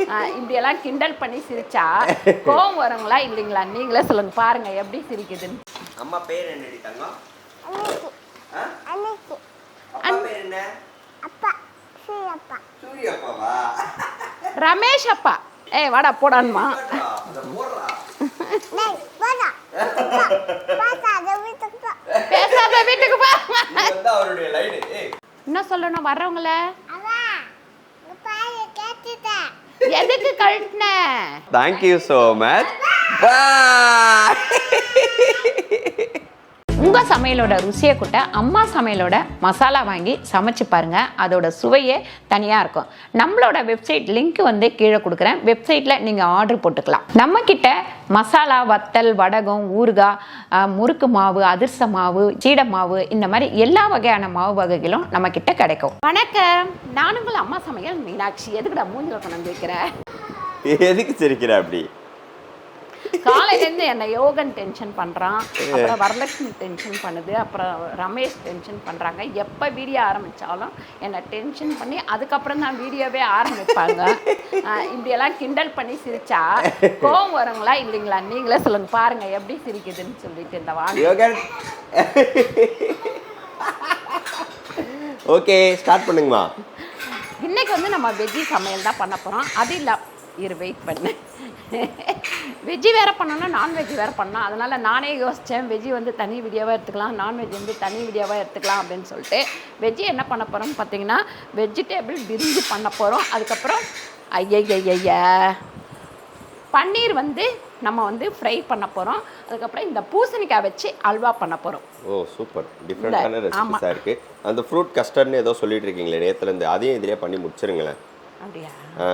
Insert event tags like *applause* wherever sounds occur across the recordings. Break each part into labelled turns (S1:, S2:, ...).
S1: இப்படியெல்லாம் கிண்டல் பண்ணி சிரிச்சா கோவம் வருங்களா இல்லைங்களா? நீங்களே சொல்லுங்க பாருங்க எப்படி சிரிக்குதுன்னு.
S2: அம்மா பேர் என்னடி தங்கம்?
S3: அன்னைக்கு.
S2: ஆ?
S3: அன்னைக்கு.
S2: அப்பா பேர் என்ன?
S3: அப்பா சூரியப்பா.
S2: சூரியப்பாவா?
S1: ரமேஷ் அப்பா. ஏய் வாடா போடான்மா. பேசாத வீட்டுக்கு போ. என்ன சொல்லணும் வர்றவங்கள
S3: அவா உங்க பாரு கேட்டுட்டேன்
S1: எதுக்கு கழட்டின
S2: thank you so much bye
S1: உங்க சமையலோட ருசியை கூட்ட அம்மா சமையலோட மசாலா வாங்கி சமைச்சு பாருங்கள் அதோட சுவையே தனியாக இருக்கும். நம்மளோட வெப்சைட் லிங்க் வந்து கீழே கொடுக்குறேன். வெப்சைட்டில் நீங்கள் ஆர்டர் போட்டுக்கலாம். நம்மக்கிட்ட மசாலா வத்தல் வடகம் ஊறுகாய் முறுக்கு மாவு அதிர்ச மாவு சீட மாவு இந்த மாதிரி எல்லா வகையான மாவு வகைகளும் நம்ம கிட்ட கிடைக்கும். வணக்கம். நான் அம்மா சமையல் மீனாட்சி. எதுக்குடா மூஞ்சில் கொண்டு வைக்கிறேன்
S2: எதுக்கு சிரிக்கிற அப்படி?
S1: காலையிலேருந்து என்னை யோகன் டென்ஷன் பண்ணுறான் அப்புறம் வரலட்சுமி டென்ஷன் பண்ணுது அப்புறம் ரமேஷ் டென்ஷன் பண்ணுறாங்க எப்போ வீடியோ ஆரம்பித்தாலும் என்னை டென்ஷன் பண்ணி அதுக்கப்புறம் தான் வீடியோவே ஆரம்பிப்பாங்க. இப்படியெல்லாம் கிண்டல் பண்ணி சிரிச்சா கோவம் வருங்களா இல்லைங்களா? நீங்களே சொல்லுங்க பாருங்க எப்படி சிரிக்குதுன்னு சொல்லிட்டு இந்த வாங்க.
S2: யோகன். ஓகே ஸ்டார்ட் பண்ணுங்கம்மா.
S1: இன்னைக்கு வந்து நம்ம வெஜ்ஜி சமையல் தான் பண்ண போகிறோம் அது இல்லை இரு வெயிட் பண்ணு. வெஜ்ஜி வேற பண்ணணும் நான்வெஜ் வேற பண்ணணும் அதனால நானே யோசித்தேன் வெஜ்ஜி வந்து தனி வீடியோவாக எடுத்துக்கலாம் நான்வெஜ் வந்து தனி வீடியோவாக எடுத்துக்கலாம் அப்படின்னு சொல்லிட்டு. வெஜ்ஜி என்ன பண்ண போகிறோம்னு பார்த்தீங்கன்னா வெஜிடேபிள் பிரிஞ்சு பண்ண போகிறோம் அதுக்கப்புறம் ஐயய்யய்ய பன்னீர் வந்து நம்ம வந்து ஃப்ரை பண்ண போகிறோம் அதுக்கப்புறம் இந்த பூசணிக்காய் வச்சு அல்வா பண்ண போகிறோம்
S2: ஓ சூப்பர்
S1: ஆமா.
S2: ரெசிபிஸாக இருக்கு. அந்த ஃப்ரூட் கஸ்டர்ட்னு ஏதோ சொல்லிட்டு இருக்கீங்களே நேற்றுலேருந்து அதையும் இதிலே பண்ணி முடிச்சிருங்களேன்.
S1: அப்படியா?
S2: ஆ.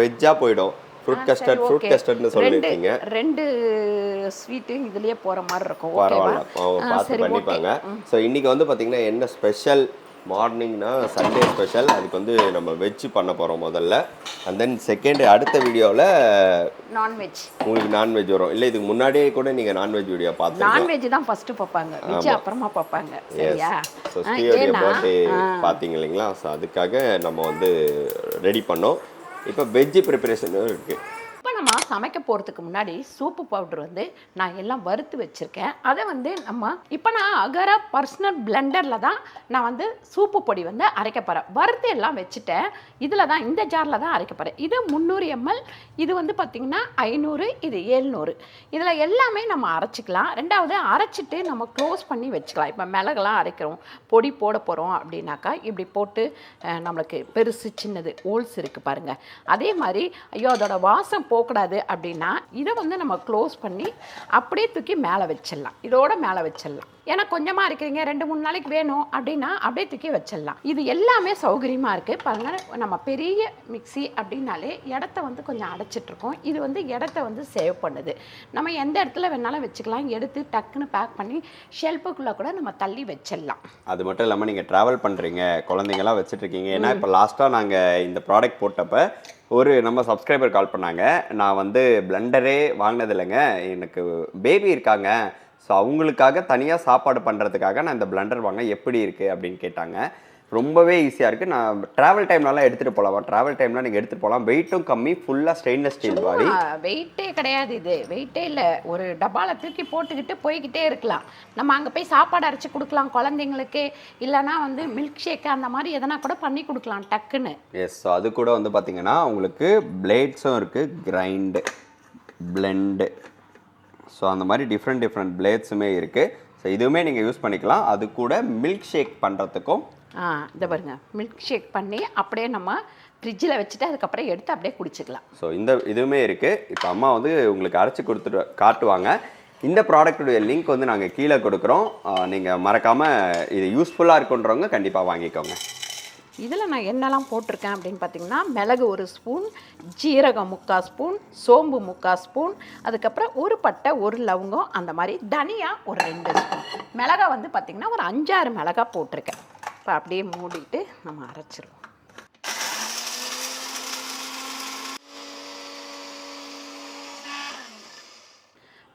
S2: வெஜ்ஜாக போயிடும். Fruit custard fruit. கஸ்டர்ட்னு சொல்லியிருக்கீங்க
S1: ரெண்டு ரெண்டு ஸ்வீட்டு இதுலயே போற மாதிரி இருக்கும்.
S2: பரவாயில்ல. அவங்க பார்த்து பண்ணிப்பாங்க. ஸோ இன்னைக்கு வந்து பார்த்தீங்கன்னா என்ன ஸ்பெஷல் மார்னிங்னா சண்டே ஸ்பெஷல் அதுக்கு வந்து நம்ம வெஜ் பண்ண போகிறோம் முதல்ல. அண்ட் தென் செகண்ட் அடுத்த வீடியோவில்
S1: நான்வெஜ்
S2: உங்களுக்கு நான்வெஜ் வரும். இல்லை இதுக்கு முன்னாடியே கூட நீங்கள் நான்வெஜ் வீடியோ பார்த்துருக்கலாம்.
S1: நான்வெஜ் தான் ஃபர்ஸ்ட் பார்ப்பாங்க. வெஜ் அப்புறமா பார்ப்பாங்க. சரியா?
S2: ஸோ ஸ்ரீயோடைய பர்த்டே பார்த்தீங்க இல்லைங்களா? ஸோ அதுக்காக நம்ம வந்து ரெடி பண்ணோம். இப்போ வெஜ்ஜு ப்ரிப்பரேஷனும் இருக்குது
S1: சமைக்க போகிறதுக்கு முன்னாடி சூப்பு பவுடர் வந்து நான் எல்லாம் வறுத்து வச்சுருக்கேன். அதை வந்து நம்ம இப்போ நான் அகர பர்சனல் பிளெண்டரில் தான் நான் வந்து சூப்பு பொடி வந்து அரைக்க போகிறேன் வறுத்து எல்லாம் வச்சுட்டேன். இதில் தான் இந்த ஜாரில் தான் அரைக்க போகிறேன் இது முந்நூறு எம்எல் இது வந்து பார்த்திங்கன்னா ஐநூறு இது ஏழ்நூறு இதில் எல்லாமே நம்ம அரைச்சிக்கலாம். ரெண்டாவது அரைச்சிட்டு நம்ம க்ளோஸ் பண்ணி வச்சுக்கலாம். இப்போ மிளகெல்லாம் அரைக்கிறோம். பொடி போட போகிறோம் அப்படின்னாக்கா இப்படி போட்டு நம்மளுக்கு பெருசு சின்னது ஹோல்ஸ் இருக்குது பாருங்கள் அதே மாதிரி ஐயோ அதோட வாசம் போகக்கூடாது. அப்படின்னா இதை வந்து நம்ம க்ளோஸ் பண்ணி அப்படியே தூக்கி மேலே வச்சிடலாம். இதோட மேலே வச்சிடலாம். ஏன்னா கொஞ்சமாக இருக்கிறீங்க ரெண்டு மூணு நாளைக்கு வேணும் அப்படின்னா அப்படியே தூக்கி வச்சிடலாம். இது எல்லாமே சௌகரியமாக இருக்குது பாருங்க நம்ம பெரிய மிக்ஸி அப்படின்னாலே இடத்த வந்து கொஞ்சம் அடைச்சிட்ருக்கோம் இது வந்து இடத்த வந்து சேவ் பண்ணுது. நம்ம எந்த இடத்துல வேணாலும் வச்சுக்கலாம். எடுத்து டக்குன்னு பேக் பண்ணி ஷெல்ஃபுக்குள்ளே கூட நம்ம தள்ளி வச்சிடலாம்.
S2: அது மட்டும் இல்லாமல் நீங்கள் ட்ராவல் பண்ணுறீங்க குழந்தைங்களாம் வச்சுட்டு இருக்கீங்க. ஏன்னா இப்போ லாஸ்ட்டாக நாங்கள் இந்த ப்ராடக்ட் போட்டப்ப ஒரு நம்ம சப்ஸ்கிரைபர் கால் பண்ணாங்க. நான் வந்து பிளண்டரே வாங்கினது இல்லைங்க எனக்கு பேபி இருக்காங்க. ஸோ அவங்களுக்காக தனியாக சாப்பாடு பண்ணுறதுக்காக நான் இந்த பிளண்டர் வாங்க எப்படி இருக்குது அப்படின்னு கேட்டாங்க. ரொம்பவே ஈஸியாக இருக்குது நான் ட்ராவல் டைம்லலாம் எடுத்துகிட்டு போகலாம் ட்ராவல் டைம்லாம் நீங்கள் எடுத்துகிட்டு போகலாம் வெயிட்டும் கம்மி ஃபுல்லாக ஸ்டெயின்லெஸ் ஸ்டீல் பாடி
S1: வெயிட்டே கிடையாது இது. வெயிட்டே இல்லை. ஒரு டப்பாவில் தூக்கி போட்டுக்கிட்டு போய்கிட்டே இருக்கலாம். நம்ம அங்கே போய் சாப்பாடு அரைச்சி கொடுக்கலாம் குழந்தைங்களுக்கு. இல்லைன்னா வந்து மில்க் ஷேக் அந்த மாதிரி எதனா கூட பண்ணி கொடுக்கலாம் டக்குன்னு.
S2: எஸ் ஸோ அது கூட வந்து பார்த்தீங்கன்னா உங்களுக்கு பிளேட்ஸும் இருக்குது கிரைண்டு பிளெண்டு ஸோ அந்த மாதிரி டிஃப்ரெண்ட் டிஃப்ரெண்ட் பிளேட்ஸுமே இருக்குது ஸோ இதுவுமே நீங்கள் யூஸ் பண்ணிக்கலாம். அது கூட மில்க் ஷேக் பண்ணுறதுக்கும்
S1: ஆ இதை பாருங்க. மில்க் ஷேக் பண்ணி அப்படியே நம்ம ஃப்ரிட்ஜில் வச்சுட்டு அதுக்கப்புறம் எடுத்து அப்படியே குடிச்சிக்கலாம்.
S2: ஸோ இந்த இதுவுமே இருக்குது இப்போ அம்மா வந்து உங்களுக்கு அரைச்சி கொடுத்துட்டு காட்டுவாங்க. இந்த ப்ராடக்ட்டுடைய லிங்க் வந்து நாங்கள் கீழே கொடுக்குறோம். நீங்கள் மறக்காமல் இது யூஸ்ஃபுல்லாக இருக்குன்றவங்க கண்டிப்பாக வாங்கிக்கோங்க.
S1: இதில் நான் என்னெல்லாம் போட்டிருக்கேன் அப்படின்னு பார்த்தீங்கன்னா மிளகு ஒரு ஸ்பூன் ஜீரகம் முக்கால் ஸ்பூன் சோம்பு முக்கால் ஸ்பூன் அதுக்கப்புறம் ஒரு பட்டை ஒரு லவங்கம் அந்த மாதிரி தனியா ஒரு ரெண்டு ஸ்பூன் மிளகா வந்து பார்த்திங்கன்னா ஒரு அஞ்சாறு மிளகா போட்டிருக்கேன். இப்போ அப்படியே மூடிட்டு நம்ம அரைச்சிருவோம்.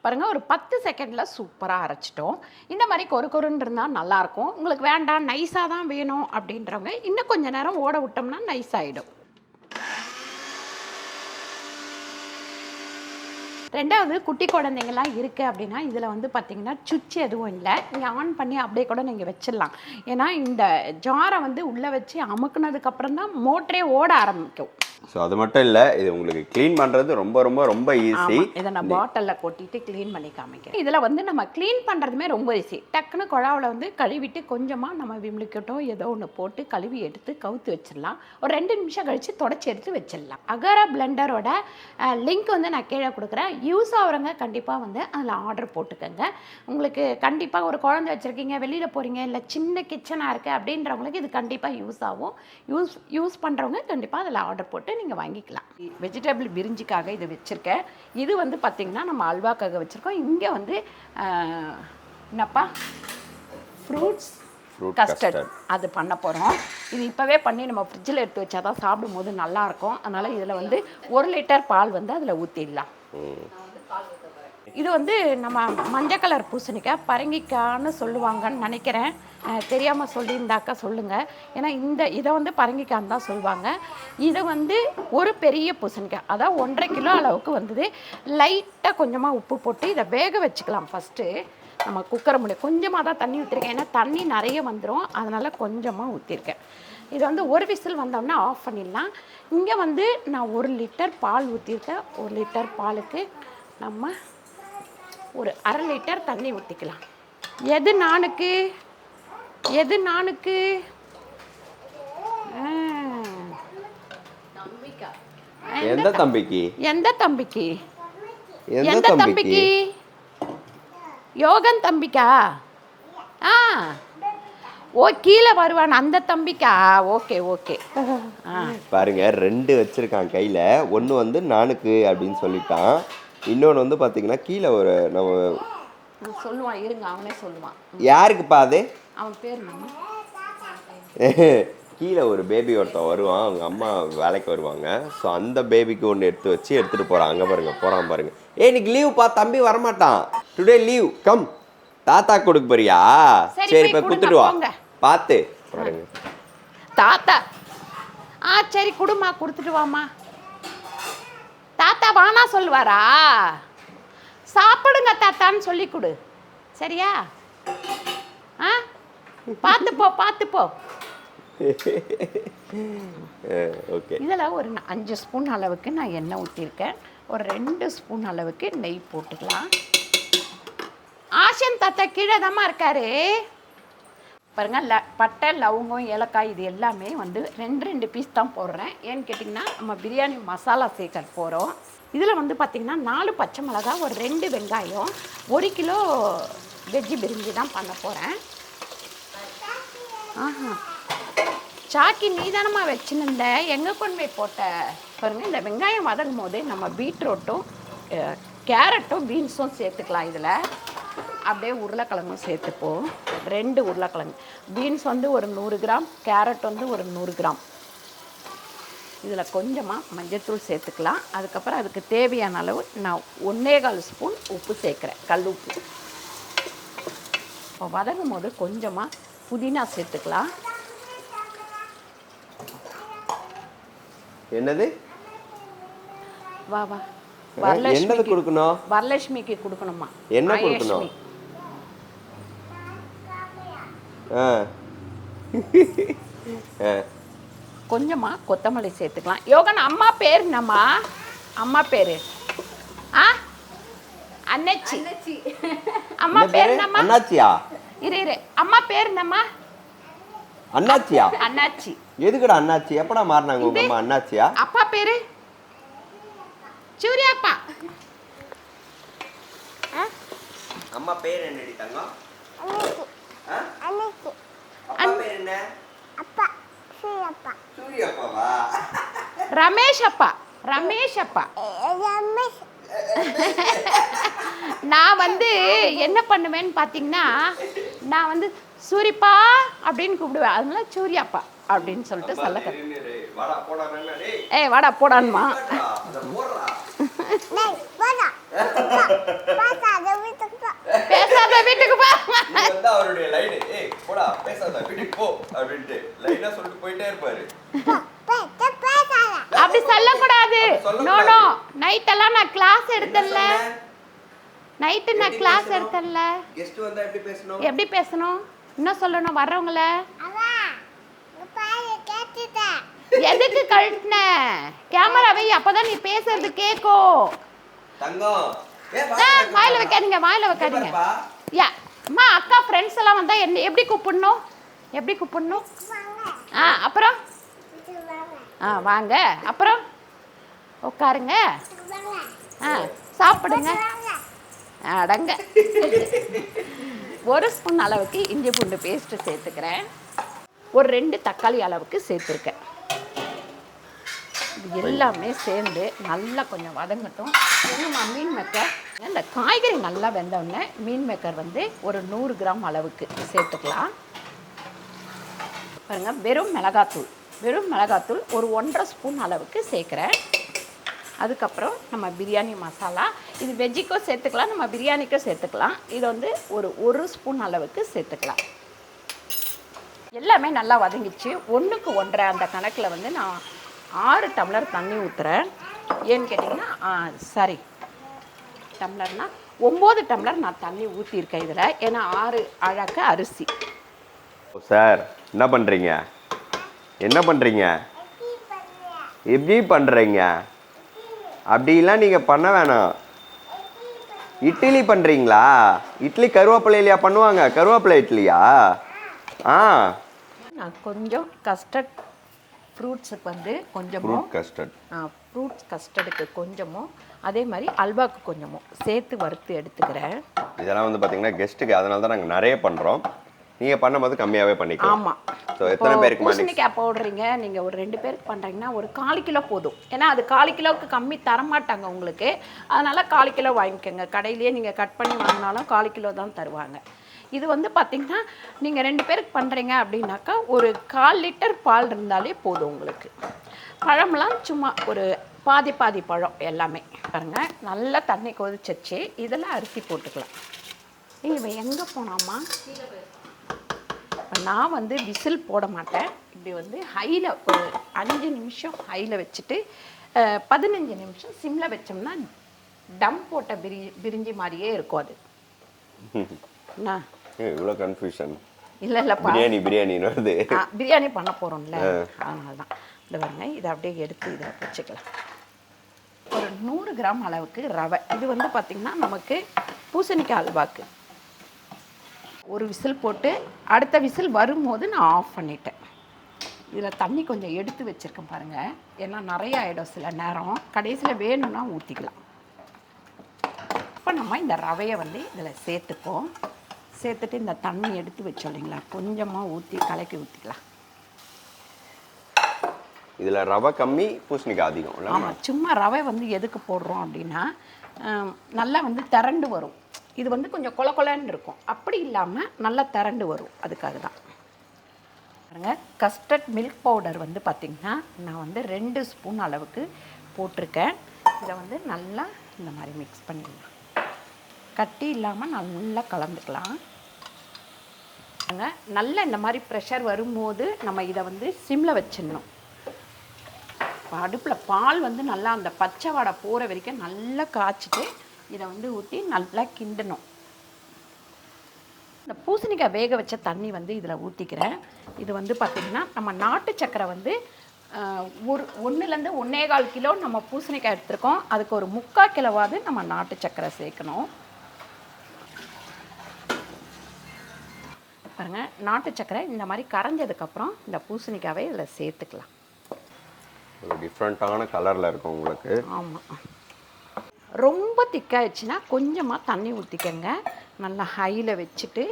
S1: பாருங்கள் ஒரு பத்து செகண்டில் சூப்பராக அரைச்சிட்டோம். இந்த மாதிரி கொரு கொருன்னு இருந்தால் நல்லாயிருக்கும் உங்களுக்கு வேண்டாம் நைஸாக தான் வேணும் அப்படின்றவங்க இன்னும் கொஞ்ச நேரம் ஓட விட்டோம்னா நைஸ் ஆகிடும் ரெண்டாவது குட்டி குழந்தைங்கலாம் இருக்குது அப்படின்னா இதில் வந்து பார்த்தீங்கன்னா சுவிட்ச் எதுவும் இல்லை. நீங்கள் ஆன் பண்ணி அப்படியே கூட நீங்கள் வச்சிடலாம். ஏன்னா இந்த ஜாரை வந்து உள்ளே வச்சு அமுக்குனதுக்கப்புறம் தான் மோட்டரே ஓட ஆரம்பிக்கும்.
S2: ஸோ அது மட்டும் இல்லை இது உங்களுக்கு க்ளீன் பண்ணுறது ரொம்ப ரொம்ப ரொம்ப ஈஸி
S1: இதை நான் பாட்டிலில் கொட்டிட்டு க்ளீன் பண்ணி காமிக்கிறேன். இதில் வந்து நம்ம க்ளீன் பண்ணுறதுமே ரொம்ப ஈஸி டக்குன்னு குழாவில் வந்து கழுவிட்டு கொஞ்சமாக நம்ம விம்லிக்கட்டோ ஏதோ ஒன்று போட்டு கழுவி எடுத்து கவுத்து வச்சிடலாம். ஒரு ரெண்டு நிமிஷம் கழித்து தொடச்சி எடுத்து வச்சிடலாம். அகரா பிளெண்டரோட லிங்க் வந்து நான் கீழே கொடுக்குறேன். யூஸ் ஆகிறவங்க கண்டிப்பாக வந்து அதில் ஆர்டர் போட்டுக்கோங்க. உங்களுக்கு கண்டிப்பாக ஒரு குழந்தை வச்சுருக்கீங்க வெளியில் போகிறீங்க இல்லை சின்ன கிச்சனாக இருக்குது அப்படின்றவங்களுக்கு இது கண்டிப்பாக யூஸ் ஆகும். யூஸ் யூஸ் பண்ணுறவங்க கண்டிப்பாக அதில் ஆர்டர் போட்டு நீங்கள் வாங்கிக்கலாம். வெஜிடபிள் பிரிஞ்சிக்காக இது வச்சுருக்கேன். இது வந்து பார்த்திங்கன்னா நம்ம அல்வாக்காக வச்சுருக்கோம். இங்கே வந்து என்னப்பா? Fruits custard. அது பண்ண போகிறோம் இது இப்போவே பண்ணி நம்ம ஃப்ரிட்ஜில் எடுத்து வச்சா தான் சாப்பிடும்போது நல்லாயிருக்கும் அதனால் இதில் வந்து ஒரு லிட்டர் பால் வந்து அதில் ஊற்றிடலாம் இது வந்து நம்ம மஞ்சள் கலர் பூசணிக்காய் பரங்கிக்கான்னு சொல்லுவாங்கன்னு நினைக்கிறேன். தெரியாமல் சொல்லியிருந்தாக்கா சொல்லுங்கள் ஏன்னா இந்த இதை வந்து பரங்கிக்கான்னு தான் சொல்லுவாங்க. இதை வந்து ஒரு பெரிய பூசணிக்காய். அதாவது ஒன்றரை கிலோ அளவுக்கு வந்தது. லைட்டாக கொஞ்சமாக உப்பு போட்டு இதை வேக வச்சுக்கலாம் ஃபஸ்ட்டு. நம்ம குக்கரை முடியும் கொஞ்சமாக தான் தண்ணி ஊற்றிருக்கேன் ஏன்னா தண்ணி நிறைய வந்துடும் அதனால் கொஞ்சமாக ஊற்றிருக்கேன் இது வந்து ஒரு விசில் வந்தோம்னா ஆஃப் பண்ணிடலாம். இங்கே வந்து நான் ஒரு லிட்டர் பால் ஊற்றிருக்கேன் ஒரு லிட்டர் பாலுக்கு நம்ம ஒரு அரை லிட்டர் தண்ணி ஊற்றிக்கலாம் எது நானுக்கு எது நானுக்கு ஆ.
S2: எந்த தம்பிக்கு?
S1: எந்த தம்பிக்கு?
S2: எந்த
S1: எந்த
S2: தம்பிக்கு?
S1: யோகன் தம்பிக்கா? ஆ. ஓ கீழே வருவான் அந்த தம்பிக்கா? Okay okay. ஆ.
S2: பாருங்க ரெண்டு வச்சிருக்கான் கையில. ஒன்று வந்து நானுக்கு அப்படின்னு சொல்லிட்டான். இன்னொன்று வந்து பார்த்தீங்கன்னா கீழே ஒரு நம்ம
S1: சொல்லுவான் இருங்க அவனே சொல்லுவான்.
S2: யாருக்குப்பா அது?
S1: அவன் பேர் *laughs*
S2: கீழே ஒரு பேபி ஒருத்தன் வருவான் அவங்க அம்மா வேலைக்கு வருவாங்க. ஸோ அந்த பேபிக்கு ஒன்று எடுத்து வச்சு எடுத்துட்டு போறான். அங்கே பாருங்க போறான் பாருங்க. ஏய் இன்னைக்கு லீவுப்பா தம்பி வரமாட்டான். டுடே லீவ் கம் தாத்தா கொடுக்க போறியா?
S1: சரி,
S2: இப்போ
S1: கொடுங்க,
S2: குத்துட்டு வா. பார்த்து பாருங்க.
S1: தாத்தா. ஆ சரி குடுமா கொடுத்துட்டு வாம்மா. வானா சொல்லுவாரா? சாப்பிடுங்க தாத்தான்னு சொல்லி கொடு சரியா? ஆ? பார்த்து போ பார்த்து போ *laughs*
S2: ஓகே.
S1: இதில் ஒரு அஞ்சு ஸ்பூன் அளவுக்கு நான் எண்ணெய் ஊற்றிருக்கேன் ஒரு ரெண்டு ஸ்பூன் அளவுக்கு நெய் போட்டுக்கலாம். ஆஷன் தாத்தா கீழே தாம்மா இருக்காரு. பாருங்கள் ல பட்டை லவங்கம் ஏலக்காய் இது எல்லாமே வந்து ரெண்டு ரெண்டு பீஸ் தான் போடுறேன். ஏன்னு கேட்டிங்கன்னா நம்ம பிரியாணி மசாலா சேர்க்க போகிறோம் இதில் வந்து பார்த்திங்கன்னா நாலு பச்சை மிளகா ஒரு ரெண்டு வெங்காயம் ஒரு கிலோ வெஜ்ஜி பிரிஞ்சி தான் பண்ண போகிறேன் ஆஹா. சாக்கி நீ தானம்மா வச்சுருந்த? எங்கே கொண்டு போய் போட்ட? பாருங்கள் இந்த வெங்காயம் வதங்கும் போது நம்ம பீட்ரூட்டும் கேரட்டும் பீன்ஸும் சேர்த்துக்கலாம் இதில். அப்படியே உருளைக்கிழங்கும் சேர்த்துப்போம். ரெண்டு உருளைக்கிழங்கு. பீன்ஸ் வந்து ஒரு நூறு கிராம் கேரட் வந்து ஒரு நூறு கிராம். இதில் கொஞ்சமாக மஞ்சள்தூள் சேர்த்துக்கலாம். அதுக்கப்புறம் அதுக்கு தேவையான அளவு நான் ஒன்றே கால் ஸ்பூன் உப்பு சேர்க்குறேன் கல் உப்பு. இப்போ வதங்கும் போது கொஞ்சமாக புதினா சேர்த்துக்கலாம்.
S2: என்னது?
S1: வா வா. வரலட்சுமிக்கு
S2: கொடுக்கணும்?
S1: வரலட்சுமிக்கு கொடுக்கணுமா?
S2: என்ன. கொடுக்கணும்? *laughs*
S1: கொஞ்சமா கொத்தமல்லி சேர்த்துக்கலாம். யோகன் அம்மா பேர் என்னம்மா? அம்மா பேரு. ஆ? அன்னச்சி அம்மா பேர் என்னம்மா?
S2: அண்ணாச்சியா?
S1: இரு இரு. அம்மா பேர் என்னம்மா?
S2: அண்ணாச்சியா?
S1: அண்ணாச்சி.
S2: எதுக்குடா அண்ணாச்சி? எப்படா மாறினாங்க உங்க அம்மா அண்ணாச்சியா?
S1: அப்பா பேரு? சூர்யாப்பா
S2: அம்மா பேர் என்னடி தங்கம்? அப்பா பேர் என்ன?
S3: அப்பா சூரியப்பா.
S2: சூரிய அப்பாவா
S1: ரமேஷ் அப்பா ரமேஷ் அப்பா
S3: ரமேஷ்.
S1: நான் வந்து என்ன பண்ணுவேன்னு பார்த்தீங்கன்னா நான் வந்து சூரிப்பா அப்படின்னு கூப்பிடுவேன். அதனால சூர்யாப்பா அப்படின்னு சொல்லிட்டு சொல்ல ஏய் வாடா போடான்மா. *laughs* பேசாத வீட்டுக்கு போ.
S2: வந்து அவருடைய லைன் ஏய் போடா பேசாத வீட்டுக்கு போ அப்படின்ட்டு. லைனா சொல்லிட்டு போயிட்டே இருப்பாரு.
S1: அப்படி சொல்லக்கூடாது. நோ நோ நைட்டெல்லாம் நான் கிளாஸ் எடுத்தேன்ல. நைட்டு நான் கிளாஸ் எடுத்தேன்ல.
S2: கெஸ்ட் வந்தா எப்படி பேசணும்?
S1: எப்படி பேசணும்? என்ன சொல்லணும் வர்றவங்கள. எதுக்கு கழட்டின? கேமரா வை அப்பதான் நீ பேசுறது கேட்கும்.
S2: தங்கம்.
S1: வாயில வைக்காதீங்க வாயில வைக்காதீங்க. யா அம்மா அக்கா ஃப்ரெண்ட்ஸ் எல்லாம் வந்தா என்ன எப்படி கூப்பிடணும்? எப்படி கூப்பிடணும்?
S3: வாங்க
S1: ஆ அப்புறம்? ஆ வாங்க. அப்புறம்? உட்காருங்க. ஆ சாப்பிடுங்க. அடங்க. ஒரு ஸ்பூன் அளவுக்கு இஞ்சி பூண்டு பேஸ்ட்டு சேர்த்துக்கிறேன். ஒரு ரெண்டு தக்காளி அளவுக்கு சேர்த்துருக்கேன். எல்லாமே சேர்ந்து நல்லா கொஞ்சம் வதங்கட்டும். என்னம்மா மீன் மேக்கர்? இந்த காய்கறி நல்லா வெந்தவுடனே மீன் மேக்கர் வந்து ஒரு நூறு கிராம் அளவுக்கு சேர்த்துக்கலாம். பாருங்கள் வெறும் மிளகாத்தூள். வெறும் மிளகாத்தூள் ஒரு ஒன்றரை ஸ்பூன் அளவுக்கு சேர்க்குறேன். அதுக்கப்புறம் நம்ம பிரியாணி மசாலா. இது வெஜ்ஜிக்கும் சேர்த்துக்கலாம் நம்ம பிரியாணிக்கும் சேர்த்துக்கலாம். இது வந்து ஒரு ஒரு ஸ்பூன் அளவுக்கு சேர்த்துக்கலாம். எல்லாமே நல்லா வதங்கிச்சு ஒன்றுக்கு ஒன்றரை அந்த கணக்கில் வந்து நான் ஆறு டம்ளர் தண்ணி ஊற்றுறேன் ஏன்னு கேட்டிங்கன்னா சாரி. டம்ளர்னா ஒம்பது டம்ளர் நான் தண்ணி ஊற்றிருக்கேன் இதில். ஏன்னா ஆறு அழாக்க அரிசி.
S2: சார் என்ன பண்றீங்க? என்ன பண்றீங்க? எப்படி பண்றீங்க? அப்படிலாம் நீங்க பண்ண வேணாம். இட்லி பண்றீங்களா? இட்லி கருவேப்பிலையிலையா பண்ணுவாங்க? கருவேப்பிலை இட்லியா? ஆ.
S1: நான் கொஞ்சம் கஸ்டர்ட் ஃப்ரூட்ஸுக்கு வந்து கொஞ்சமும்
S2: கஸ்டர்ட்
S1: ஃப்ரூட்ஸ் கஸ்டர்டுக்கு கொஞ்சமும் அதே மாதிரி அல்வாக்கு கொஞ்சமும் சேர்த்து வறுத்து எடுத்துக்கிறேன்.
S2: இதெல்லாம் வந்து பாத்தீங்கன்னா கெஸ்ட்டுக்கு அதனால தான் நாங்கள் நிறைய பண்றோம். நீங்க பண்ணும்போது கம்மியாவே பண்ணிக்கலாம்.
S1: ஆமாம்
S2: ஸோ எத்தனை பேருக்கு
S1: பூசணிக்காய் போடுறீங்க நீங்கள் ஒரு ரெண்டு பேருக்கு பண்ணுறீங்கன்னா ஒரு கால் கிலோ போதும். ஏன்னா அது கால் கிலோவுக்கு கம்மி தரமாட்டாங்க உங்களுக்கு. அதனால் கால் கிலோ வாங்கிக்கோங்க. கடையிலேயே நீங்கள் கட் பண்ணி வாங்கினாலும் கால் கிலோ தான் தருவாங்க. இது வந்து பார்த்திங்கன்னா நீங்கள் ரெண்டு பேருக்கு பண்ணுறீங்க அப்படின்னாக்கா ஒரு கால் லிட்டர் பால் இருந்தாலே போதும் உங்களுக்கு. பழம்லாம் சும்மா ஒரு பாதி பாதி பழம் எல்லாமே. பாருங்கள் நல்லா தண்ணி கொதிச்சிச்சு இதெல்லாம் அரிசி போட்டுக்கலாம். இவன் எங்கே போனாமா இப்ப நான் வந்து விசில் போட மாட்டேன். இப்படி வந்து ஹையில் ஒரு அஞ்சு நிமிஷம் ஹையில் வச்சுட்டு பதினஞ்சு நிமிஷம் சிம்மில் வச்சோம்னா டம் போட்ட பிரி பிரிஞ்சி மாதிரியே இருக்கும் அது. என்ன
S2: இவ்வளோ கன்ஃபியூஷன்
S1: இல்லை இல்லைப்பா
S2: பிரியாணி பிரியாணின்னு வருது.
S1: பிரியாணி பண்ண போகிறோம்ல அதனால தான் இந்த பாருங்க இதை அப்படியே எடுத்து இதை வச்சுக்கலாம். ஒரு நூறு கிராம் அளவுக்கு ரவை. இது வந்து பார்த்திங்கன்னா நமக்கு பூசணிக்காய் அல்வாக்கு. ஒரு விசில் போட்டு அடுத்த விசில் வரும்போது நான் ஆஃப் பண்ணிட்டேன். இதில் தண்ணி கொஞ்சம் எடுத்து வச்சுருக்கேன் பாருங்கள் ஏன்னா நிறைய ஆகிடும் சில நேரம். கடைசியில் வேணும்னா ஊற்றிக்கலாம் இப்போ நம்ம இந்த ரவையை வந்து இதில் சேர்த்துப்போம். சேர்த்துட்டு இந்த தண்ணி எடுத்து வச்சோம் இல்லைங்களா? கொஞ்சமாக ஊற்றி கலக்கி ஊற்றிக்கலாம்
S2: இதுல ரவை கம்மி பூசணிக்காய் அதிகம்.
S1: ஆமாம் சும்மா ரவை வந்து எதுக்கு போடுறோம் அப்படின்னா நல்லா வந்து திரண்டு வரும். இது வந்து கொஞ்சம் கொல கொலன்னு இருக்கும். அப்படி இல்லாமல் நல்லா திரண்டு வரும். அதுக்காக தான். பாருங்க கஸ்டர்ட் மில்க் பவுடர் வந்து பார்த்திங்கன்னா நான் வந்து ரெண்டு ஸ்பூன் அளவுக்கு போட்டிருக்கேன். இதை வந்து நல்லா இந்த மாதிரி மிக்ஸ் பண்ணிடலாம் கட்டி இல்லாமல் நல்லா கலந்துக்கலாம். நல்லா இந்த மாதிரி ப்ரெஷர் வரும்போது நம்ம இதை வந்து சிம்மில் வச்சிடணும். அடுப்பில் பால் வந்து நல்லா அந்த பச்சை வாடை போகிற வரைக்கும் நல்லா காய்ச்சிட்டு இதை வந்து ஊற்றி நல்லா கிண்டணும். இந்த பூசணிக்காய் வேக வச்ச தண்ணி வந்து இதில் ஊற்றிக்கிறேன் இது வந்து பார்த்திங்கன்னா நம்ம நாட்டு சக்கரை வந்து ஒரு ஒன்றுலேருந்து ஒன்றே கால் கிலோ நம்ம பூசணிக்காய் எடுத்துருக்கோம். அதுக்கு ஒரு முக்கால் கிலோவாவது நம்ம நாட்டு சக்கரை சேர்க்கணும். பாருங்கள் நாட்டு சக்கரை இந்த மாதிரி கரைஞ்சதுக்கப்புறம் இந்த பூசணிக்காவை இதில் சேர்த்துக்கலாம்.
S2: ஒரு டிஃப்ரெண்ட்டான கலர்ல இருக்கும் உங்களுக்கு.
S1: ஆமாம் ரொம்ப திக்காயிடுச்சுன்னா கொஞ்சமாக தண்ணி ஊற்றிக்கங்க நல்லா ஹையில் வச்சுட்டு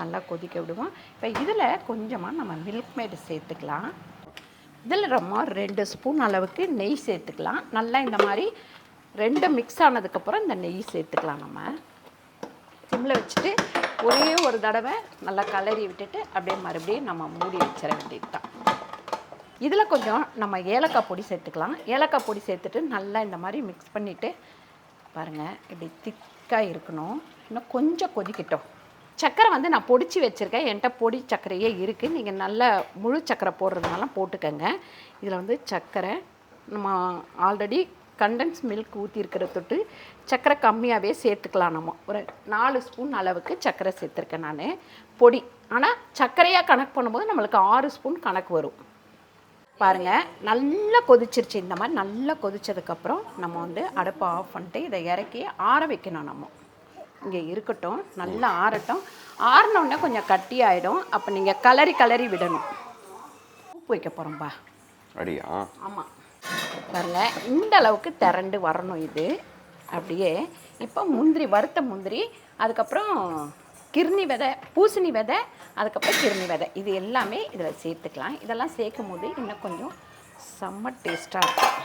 S1: நல்லா கொதிக்க விடுவோம். இப்போ இதில் கொஞ்சமாக நம்ம மில்க் மேடு சேர்த்துக்கலாம். இதில் ரொம்ப ரெண்டு ஸ்பூன் அளவுக்கு நெய் சேர்த்துக்கலாம். நல்லா இந்த மாதிரி ரெண்டு மிக்ஸ் ஆனதுக்கப்புறம் இந்த நெய் சேர்த்துக்கலாம் நம்ம. சிம்மில் வச்சுட்டு ஒரே ஒரு தடவை நல்லா கலரி விட்டுட்டு அப்படியே மறுபடியும் நம்ம மூடி வச்சிட வேண்டியது தான் இதில் கொஞ்சம் நம்ம ஏலக்காய் பொடி சேர்த்துக்கலாம். ஏலக்காய் பொடி சேர்த்துட்டு நல்லா இந்த மாதிரி மிக்ஸ் பண்ணிவிட்டு பாருங்கள் இப்படி திக்காக இருக்கணும். இன்னும் கொஞ்சம் கொதிக்கட்டும். சக்கரை வந்து நான் பொடிச்சு வச்சுருக்கேன். என்கிட்ட பொடி சர்க்கரையே இருக்குது நீங்கள் நல்ல முழு சக்கரை போடுறதுனால போட்டுக்கோங்க. இதில் வந்து சர்க்கரை நம்ம ஆல்ரெடி கண்டன்ஸ் மில்க் ஊற்றிருக்கிற தொட்டு சர்க்கரை கம்மியாகவே சேர்த்துக்கலாம் நம்ம. ஒரு நாலு ஸ்பூன் அளவுக்கு சர்க்கரை சேர்த்துருக்கேன் நான். பொடி. ஆனால் சர்க்கரையாக கணக்கு பண்ணும்போது நம்மளுக்கு ஆறு ஸ்பூன் கணக்கு வரும். பாருங்க நல்லா கொதிச்சிருச்சு. இந்த மாதிரி நல்லா கொதிச்சதுக்கப்புறம் நம்ம வந்து அடுப்பை ஆஃப் பண்ணிட்டு இதை இறக்கி ஆற வைக்கணும் நம்ம. இங்கே இருக்கட்டும். நல்லா ஆறட்டும். ஆறின உடனே கொஞ்சம் கட்டி ஆகிடும் அப்போ நீங்கள் கலரி கலரி விடணும். உப்பு வைக்க போகிறோம்பா
S2: அப்படியா?
S1: ஆமாம் வரல இந்த அளவுக்கு திரண்டு வரணும் இது. அப்படியே இப்போ முந்திரி வறுத்த முந்திரி அதுக்கப்புறம் கிர்னி விதை பூசணி விதை அதுக்கப்புறம் கிர்னி விதை. இது எல்லாமே இதில் சேர்த்துக்கலாம். இதெல்லாம் சேர்க்கும் போது இன்னும் கொஞ்சம் செம்ம டேஸ்ட்டாக இருக்கும்.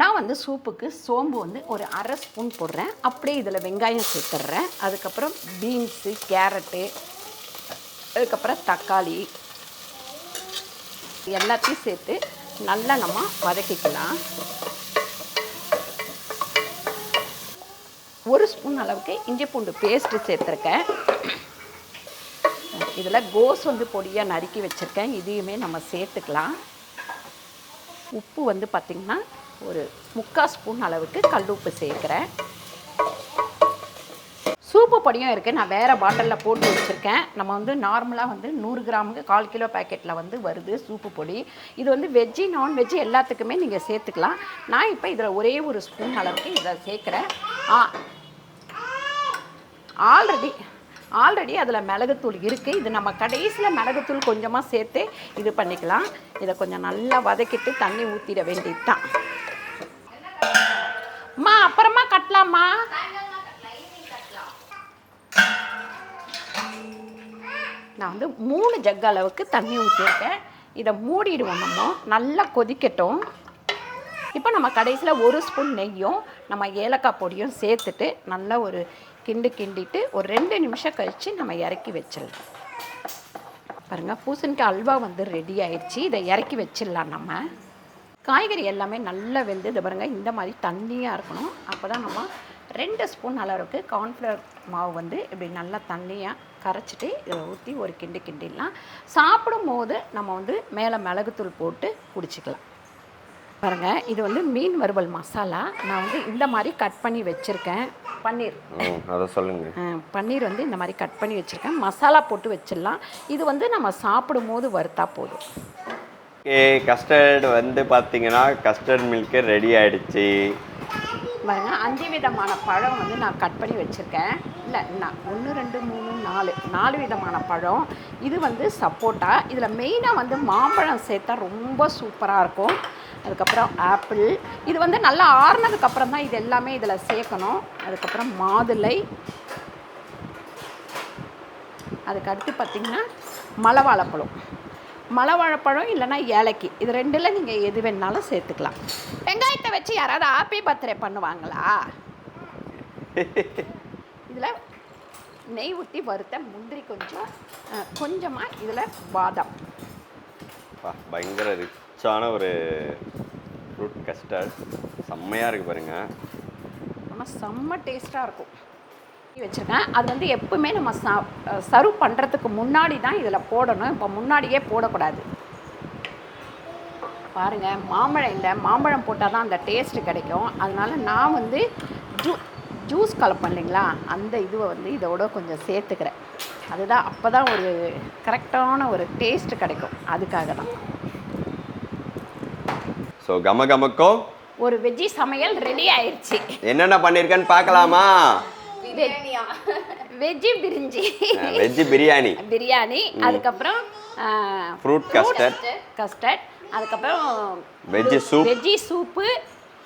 S1: நான் வந்து சூப்புக்கு சோம்பு வந்து ஒரு அரை ஸ்பூன் போடுறேன். அப்படியே இதில் வெங்காயம் சேர்த்துட்றேன். அதுக்கப்புறம் பீன்ஸு கேரட்டு அதுக்கப்புறம் தக்காளி. எல்லாத்தையும் சேர்த்து நல்லா நம்ம வதக்கிக்கலாம். ஒரு ஸ்பூன் அளவுக்கு இஞ்சி பூண்டு பேஸ்ட்டு சேர்த்துருக்கேன். இதில் கோஸ் வந்து பொடியாக நறுக்கி வச்சுருக்கேன். இதையுமே நம்ம சேர்த்துக்கலாம். உப்பு வந்து பார்த்திங்கன்னா ஒரு முக்கால் ஸ்பூன் அளவுக்கு கல் உப்பு சேர்க்குறேன். சூப்பு பொடியும் இருக்குது நான் வேறு பாட்டிலில் போட்டு வச்சுருக்கேன். நம்ம வந்து நார்மலாக வந்து நூறு கிராமுக்கு கால் கிலோ பேக்கெட்டில் வந்து வருது சூப்பு பொடி. இது வந்து வெஜ்ஜி நான்வெஜ்ஜி எல்லாத்துக்குமே நீங்கள் சேர்த்துக்கலாம். நான் இப்போ இதில் ஒரே ஒரு ஸ்பூன் அளவுக்கு இதை சேர்க்குறேன். ஆ ஆல்ரெடி ஆல்ரெடி அதில் மிளகுத்தூள் இருக்குது இது நம்ம கடைசியில் மிளகுத்தூள் கொஞ்சமாக சேர்த்து இது பண்ணிக்கலாம். இதை கொஞ்சம் நல்லா வதக்கிட்டு தண்ணி ஊற்றிட வேண்டியது தான் அம்மா அப்புறமா கட்டலாமா நான் வந்து மூணு ஜக் அளவுக்கு தண்ணி ஊற்றிருக்கேன் இதை மூடிடுவோம் நம்ம. நல்லா கொதிக்கட்டும். இப்போ நம்ம கடைசியில் ஒரு ஸ்பூன் நெய்யும் நம்ம ஏலக்காய் பொடியும் சேர்த்துட்டு நல்லா ஒரு கிண்டு கிண்டிட்டு ஒரு ரெண்டு நிமிஷம் கழித்து நம்ம இறக்கி வச்சிடலாம். பாருங்கள் பூசணிக்காய் அல்வா வந்து ரெடி ஆயிடுச்சு. இதை இறக்கி வச்சிடலாம் நம்ம. காய்கறி எல்லாமே நல்லா வெந்து இது பாருங்கள் இந்த மாதிரி தண்ணியாக இருக்கணும். அப்போ தான் நம்ம ரெண்டு ஸ்பூன் அளவுக்கு கார்ன்ஃப்ளவர் மாவு வந்து இப்படி நல்லா தண்ணியாக கரைச்சிட்டு இதில் ஊற்றி ஒரு கிண்டு கிண்டிடலாம். சாப்பிடும்போது நம்ம வந்து மேலே மிளகுத்தூள் போட்டு குடிச்சிக்கலாம். பாருங்க இது வந்து மீன் வறுவல் மசாலா. நான் வந்து இந்த மாதிரி கட் பண்ணி வச்சுருக்கேன். பன்னீர்.
S2: அதை சொல்லுங்க.
S1: அஹ், பன்னீர் வந்து இந்த மாதிரி கட் பண்ணி வச்சுருக்கேன். மசாலா போட்டு வச்சிடலாம். இது வந்து நம்ம சாப்பிடும்போது வறுத்தா போதும்.
S2: ஓகே கஸ்டர்ட் வந்து பார்த்தீங்கன்னா கஸ்டர்ட் மில்க்கு ரெடி ஆயிடுச்சு.
S1: பாருங்க அஞ்சு விதமான பழம் வந்து நான் கட் பண்ணி வச்சுருக்கேன். இல்லை நான் ஒன்று ரெண்டு மூணு நாலு நாலு விதமான பழம். இது வந்து சப்போட்டா. இதில் மெயினாக வந்து மாம்பழம் சேர்த்தா ரொம்ப சூப்பராக இருக்கும். அதுக்கப்புறம் ஆப்பிள். இது வந்து நல்லா ஆறுனதுக்கப்புறம் தான் இது எல்லாமே இதில் சேர்க்கணும். அதுக்கப்புறம் மாதுளை. அதுக்கு அடுத்து பார்த்திங்கன்னா மலவாழைப்பழம் மலவாழைப்பழம் இல்லைன்னா ஏலக்கி. இது ரெண்டில் நீங்கள் எது வேணாலும் சேர்த்துக்கலாம். வெங்காயத்தை வச்சு யாராவது ஹாப்பி பர்த்டே பண்ணுவாங்களா? இதில் நெய் ஊற்றி வறுத்த முந்திரி கொஞ்சம் கொஞ்சமாக இதில் பாதாம்.
S2: பயங்கர ரிச்சான ஒரு ஃப்ரூட் கஸ்டர்ட். செம்மையாக இருக்கு பாருங்க.
S1: நம்ம செம்ம டேஸ்ட்டாக இருக்கும். வச்சுருக்கேன் அது வந்து எப்பவுமே நம்ம சர்வ் பண்ணுறதுக்கு முன்னாடி தான் இதில் போடணும். இப்போ முன்னாடியே போடக்கூடாது. பாருங்கள் மாம்பழம் இல்லை. மாம்பழம் போட்டால் தான் அந்த டேஸ்ட்டு கிடைக்கும். அதனால நான் வந்து ஜூ ஜூஸ் கலப்பேன் இல்லைங்களா? அந்த இதுவை வந்து இதோட கொஞ்சம் சேர்த்துக்கிறேன். அதுதான் அப்போ தான் ஒரு கரெக்டான ஒரு டேஸ்ட்டு கிடைக்கும். அதுக்காக தான்.
S2: ஸோ கம கமக்கும்
S1: ஒரு வெஜ்ஜி சமையல் ரெடி ஆயிடுச்சு
S2: என்னென்ன பண்ணியிருக்கேன்னு பார்க்கலாமா?
S1: வெஜ்ஜி பிரிஞ்சி.
S2: வெஜ் பிரியாணி.
S1: பிரியாணி. அதுக்கப்புறம்
S2: Fruit custard.
S1: கஸ்டர்ட் அதுக்கப்புறம்
S2: வெஜ் சூப்
S1: வெஜ்ஜி சூப்பு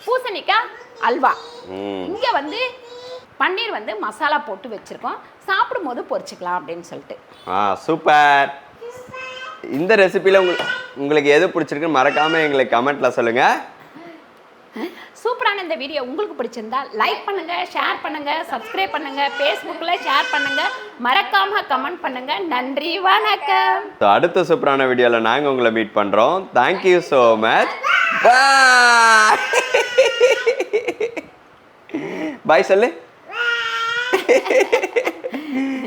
S1: பூசணிக்காய் அல்வா.
S2: ம்.
S1: இங்கே வந்து பன்னீர் வந்து மசாலா போட்டு வச்சுருக்கோம். சாப்பிடும்போது பொரிச்சுக்கலாம் அப்படின்னு சொல்லிட்டு.
S2: ஆ சூப்பர். இந்த ரெசிபியில் உங்களுக்கு உங்களுக்கு எது பிடிச்சிருக்குன்னு மறக்காமல் எங்களுக்கு கமெண்ட்டில் சொல்லுங்கள்
S1: சூப்பரான இந்த வீடியோ உங்களுக்கு பிடிச்சிருந்தா லைக் பண்ணுங்க ஷேர் பண்ணுங்க சப்ஸ்கிரைப் பண்ணுங்க ஃபேஸ்புக்கில் ஷேர் பண்ணுங்க மறக்காம கமெண்ட் பண்ணுங்க. நன்றி வணக்கம்.
S2: அடுத்த சூப்பரான வீடியோவில் நாங்கள் உங்களை மீட் பண்ணுறோம் தேங்க்யூ ஸோ மச் பாய் சொல்லு. *laughs*